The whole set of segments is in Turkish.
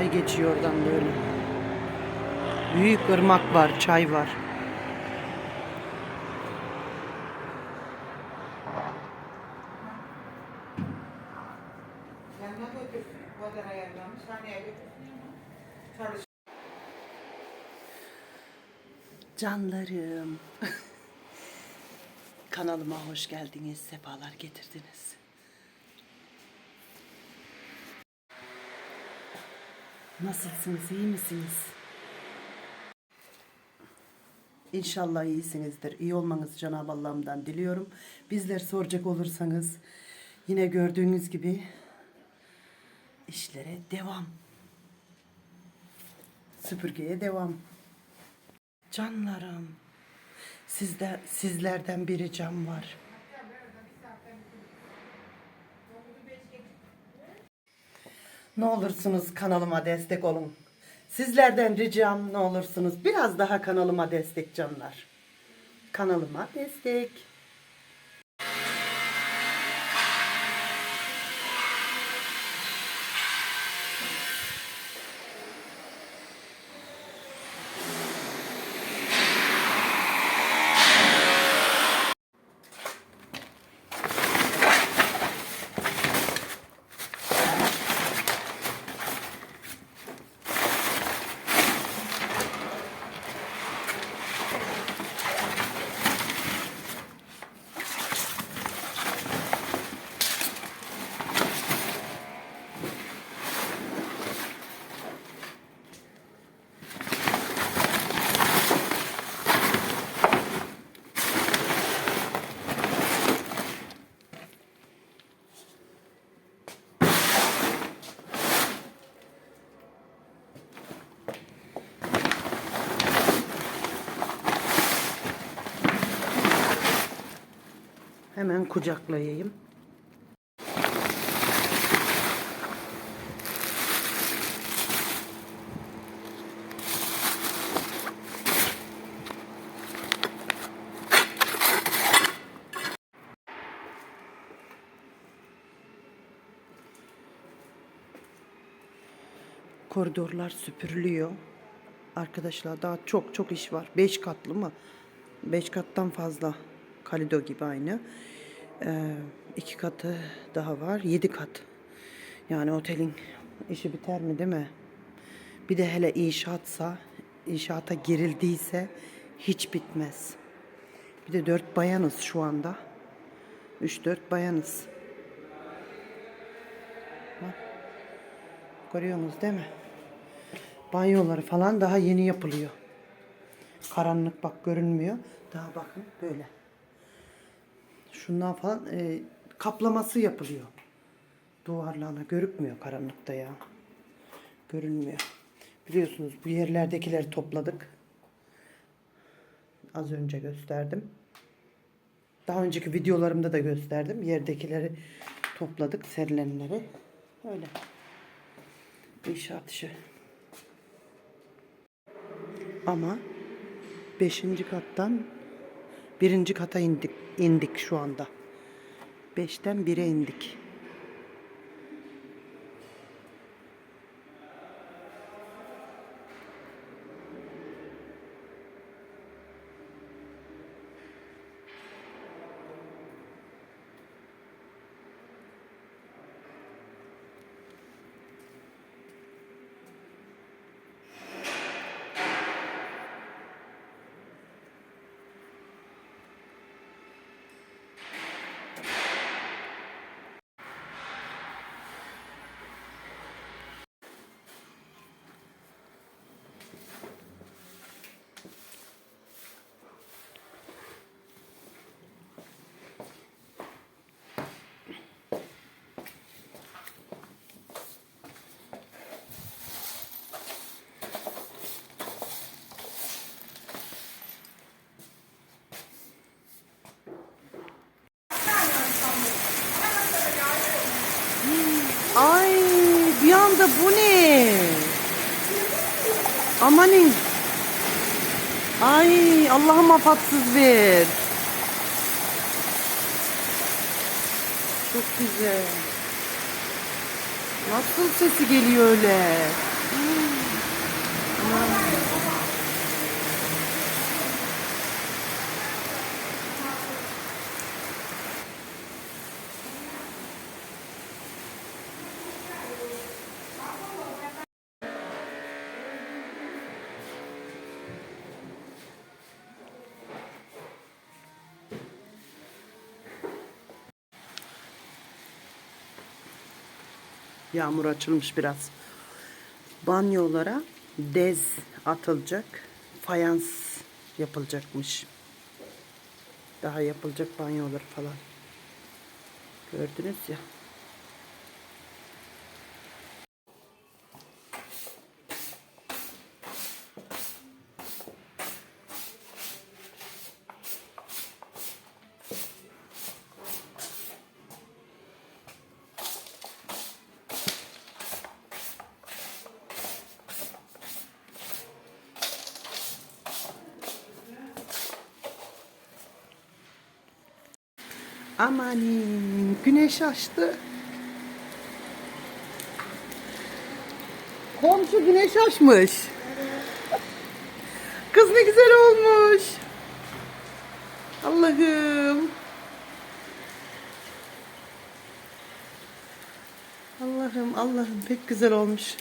Çay geçiyor oradan böyle. Büyük ırmak var, çay var. Canlarım. Kanalıma hoş geldiniz, sefalar getirdiniz. Nasılsınız, iyi misiniz? İnşallah iyisinizdir. İyi olmanızı Cenab-ı Allah'ımdan diliyorum. Bizler soracak olursanız yine gördüğünüz gibi işlere devam. Süpürgeye devam. Canlarım. Sizde, sizlerden bir ricam var. Ne olursunuz kanalıma destek olun. Sizlerden ricam ne olursunuz biraz daha kanalıma destek canlar. Kanalıma destek. Hemen kucaklayayım. Koridorlar süpürülüyor. Arkadaşlar daha çok çok iş var. Beş katlı mı? Beş kattan fazla. Kalido gibi aynı. Ee, iki katı daha var. Yedi kat. Yani otelin işi biter mi değil mi? Bir de hele inşaatsa, inşaata girildiyse hiç bitmez. Bir de dört bayanız şu anda. Üç dört bayanız. Bak. Görüyorsunuz değil mi? Banyoları falan daha yeni yapılıyor. Karanlık bak görünmüyor. Daha bakın böyle. Şundan falan e, kaplaması yapılıyor. Duvarlarına görükmüyor karanlıkta ya. Görünmüyor. Biliyorsunuz bu yerlerdekileri topladık. Az önce gösterdim. Daha önceki videolarımda da gösterdim. Yerdekileri topladık, serilenleri. Öyle. İnşaat işi. Ama beşinci kattan birinci kata indik, indik şu anda. Beşten bire indik. Bu ne? Amanin. Ay Allah'ım afatsız ver. Çok güzel. Nasıl sesi geliyor öyle? Yağmur açılmış biraz. Banyolara dez atılacak. Fayans yapılacakmış. Daha yapılacak banyolar falan. Gördünüz ya. Amanin güneş açtı. Komşu güneş açmış. Kız ne güzel olmuş. Allah'ım. Allah'ım Allah'ım pek güzel olmuş.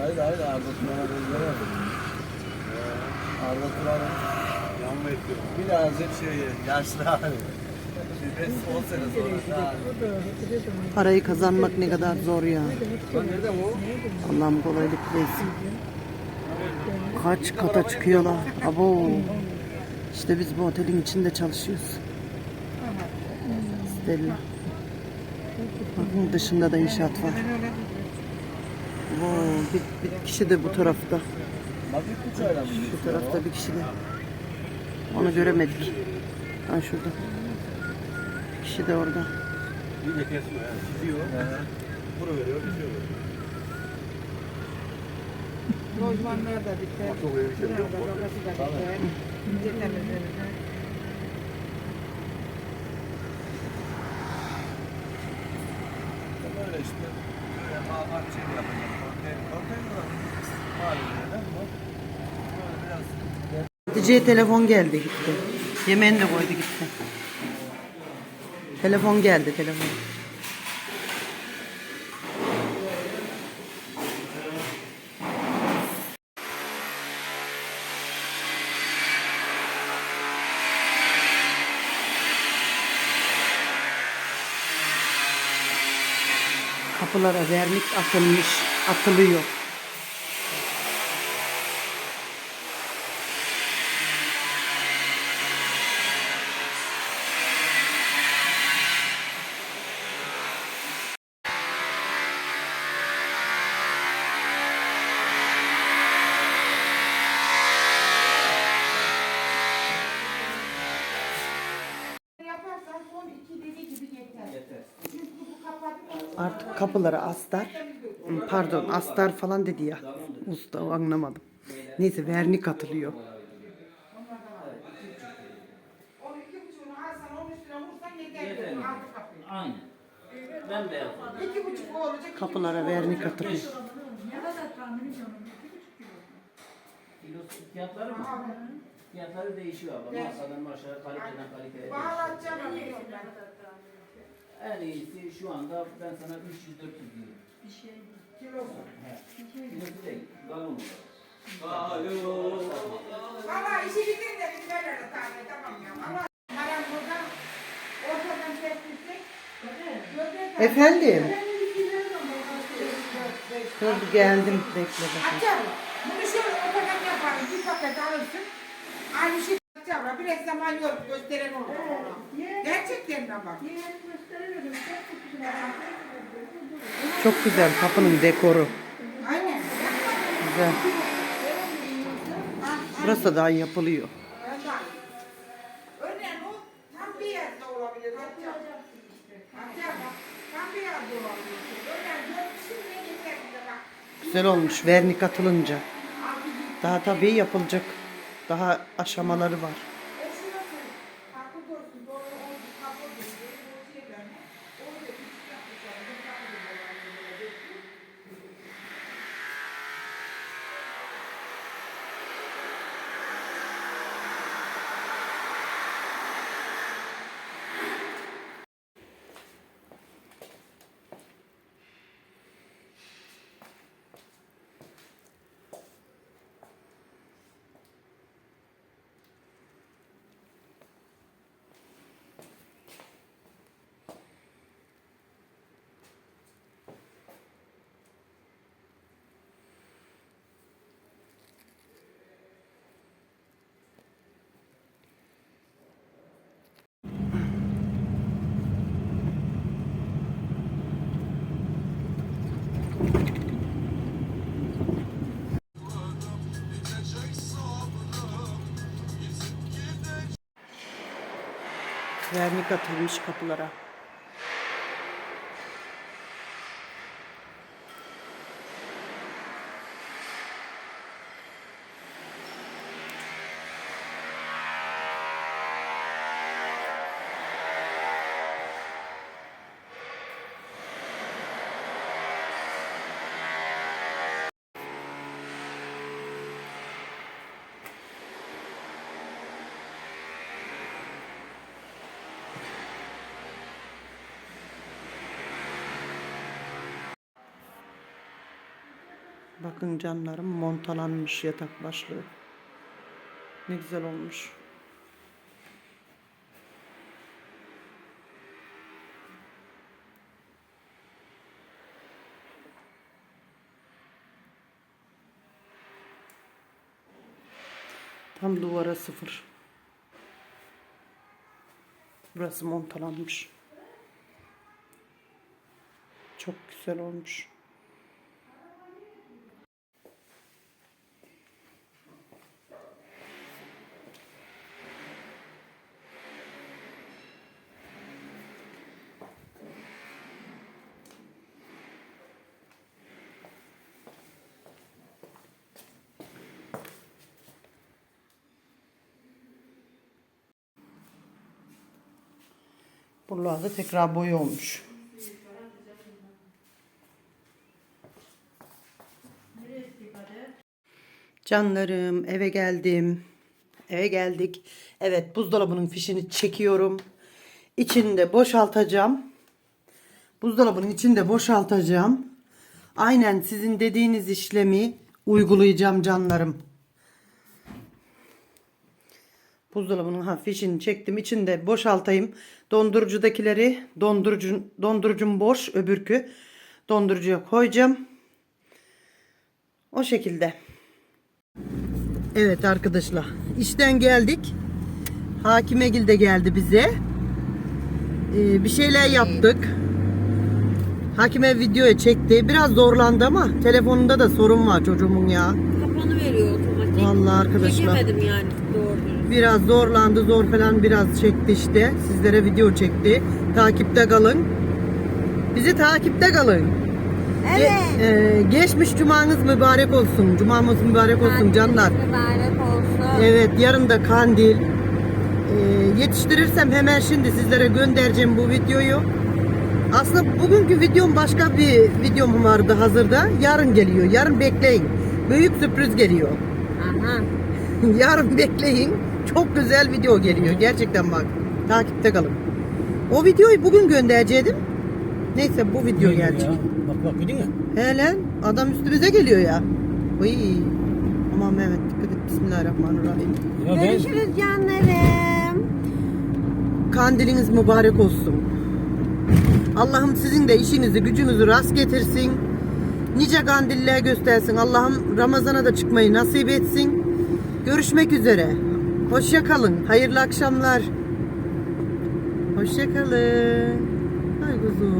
Hayır hayır Arda Turan'a benzemedim. Arda Turan'ın Yanma ediyor. birazcık şeyi, yaşlı hali. Şimdi 10 sene sonra daha. Parayı kazanmak ne kadar zor ya. Allah'ım kolaylık versin. Kaç kata çıkıyorlar. Abo. İşte biz bu otelin içinde çalışıyoruz. Stella. Bakın dışında da inşaat var. Bir, bir kişi de bu tarafta. Şu tarafta bir kişi de. Onu göremedik. Ha şurada. Bir kişi de orada. Yine kesme yani. Çiziyor. Bunu veriyor, bitiyor. Lojmanlar da yok. Burada babası da biter. İnce temizlenir. Böyle işte. Böyle a- a- Geceye telefon geldi gitti. Yemeğini de koydu gitti. Telefon geldi telefon. Kapılara vernik atılmış, atılıyor. Artık kapılara astar, pardon astar falan dedi ya. Usta anlamadım. Neyse vernik atılıyor. Aynen. Kapılara vernik atılıyor. Fiyatları değişiyor abla. Masadan aşağı, kaliteden kaliteye değişiyor. En iyisi şu anda ben sana 300-400 diyorum. Kilosu. Kilosu değil, galon olarak. Valla işi bitir de biz ver öyle tane tamam ya. Ama Maram buradan ortadan kesmiştik. Efendim? Dur geldim bekle bakayım. Açar. Bunu şöyle ortadan yaparım. Bir paket alırsın. Aynı şey zaman yok. Gösteren olur. Gerçekten de bak. Çok güzel kapının dekoru. Aynen. Güzel. Burası daha yapılıyor. Güzel olmuş vernik atılınca. Daha tabii yapılacak. Daha aşamaları var. O şurası, kapı dursun, doğru oldu, kapı dursun, o şeylerine, orada küçük yapmışlar, bir kapı Vernik atılmış kapılara. Bakın canlarım montalanmış yatak başlığı. Ne güzel olmuş. Tam duvara sıfır. Burası montalanmış. Çok güzel olmuş. Buralarda tekrar boya olmuş. Canlarım eve geldim. Eve geldik. Evet buzdolabının fişini çekiyorum. İçinde boşaltacağım. Buzdolabının içinde boşaltacağım. Aynen sizin dediğiniz işlemi uygulayacağım canlarım. Buzdolabının ha fişini çektim. İçinde boşaltayım. Dondurucudakileri dondurucu dondurucum boş öbürkü. Dondurucuya koyacağım. O şekilde. Evet arkadaşlar. işten geldik. Hakimegil de geldi bize. Ee, bir şeyler yaptık. Hakime videoya çekti. Biraz zorlandı ama telefonunda da sorun var çocuğumun ya. Kapanı veriyor. Vallahi arkadaşlar. Çekemedim yani doğru. Biraz zorlandı, zor falan biraz çekti işte. Sizlere video çekti. Takipte kalın. Bizi takipte kalın. Evet. Ge- e, geçmiş cumanız mübarek olsun. Cumamız mübarek olsun canlar. Mübarek olsun. Evet yarın da kandil. E, yetiştirirsem hemen şimdi sizlere göndereceğim bu videoyu. Aslında bugünkü videom başka bir videom vardı hazırda. Yarın geliyor. Yarın bekleyin. Büyük sürpriz geliyor. Yarın bekleyin. Çok güzel video geliyor. Gerçekten bak. Takipte kalın. O videoyu bugün gönderecektim. Neyse bu video gelecek. Bak bak gördün mü? He lan adam üstümüze geliyor ya. Uy. Aman Mehmet dikkat et. Bismillahirrahmanirrahim. Ya ben Görüşürüz canlarım. Kandiliniz mübarek olsun. Allah'ım sizin de işinizi gücünüzü rast getirsin. Nice kandiller göstersin. Allah'ım Ramazan'a da çıkmayı nasip etsin. Görüşmek üzere. Hoşça kalın. Hayırlı akşamlar. Hoşça kalın. Ay kuzum.